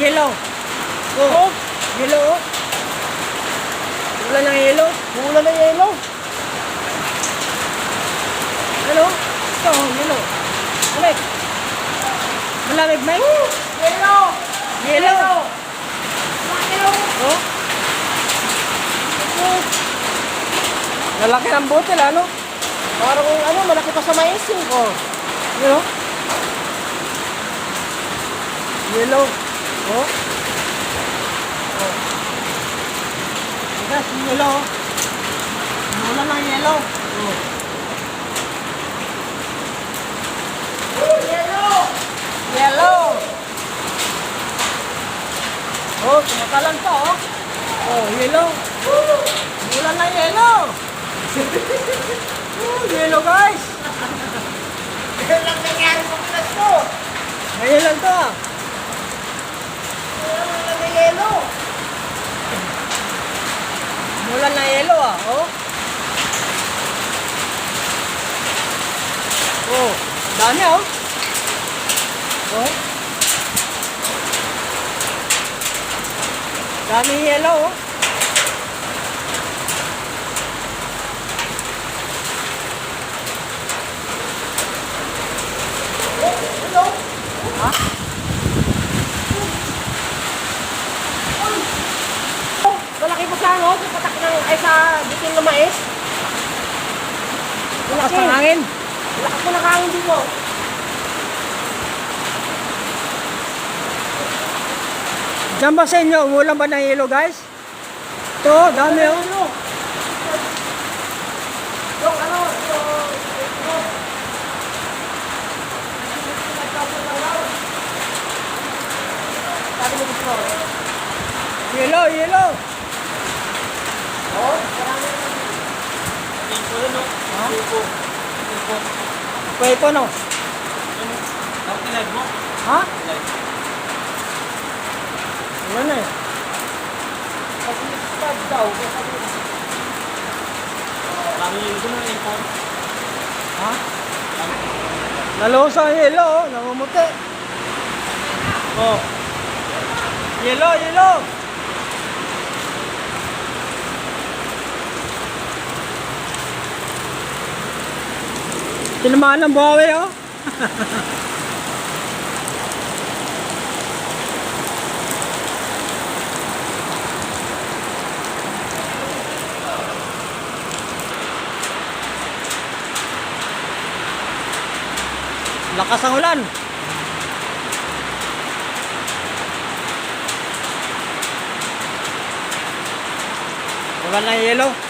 yellow. Oh, Yellow, oh. Wala ng yellow. mula na yellow. Ano? Ito, oh, yellow. Ulit. Malamig, Mike? Yellow! Yellow. Yellow! Oh? Lalaki ng butil, ano? Parang ano, malaki pa sa mais eh. Oh. Oh. Yellow. Oh. Oh. Yung yellow. oh. Wala ng yellow. Oh. Yellow! Yellow. Oh, tumatalan pa, oh. Oh, yellow. Wala na yellow. oh, yellow, guys. Yan lang nangyari sa Pinas ko. Ngayon lang to, ah. Wala lang na yellow. Mula na yellow ah, oh. Oh, dami oh. Oh. Dami yellow oh. Hello? Ha? Oh, malaki pa sa ano, sa patak ng, ay sa bitin ng mais. Lakas ng hangin. Lakas mo nakahangin dito. Diyan ba sa inyo, umulan ba ng yellow guys? Ito, dami oh. Ano? Yung ano, Marami. Tingko yun, no? Ha? Tingko. Tingko. Pwede po no? Ano? Ang kinag mo? Ha? Like, Wala na eh. Kasi start daw. Kami yung doon na import. Ha? Nalosa ang yellow, oh. namumuti. Oh. Yellow, yellow. Tinamaan ng buhawi, oh. Lakas ang ulan. Wala na yellow.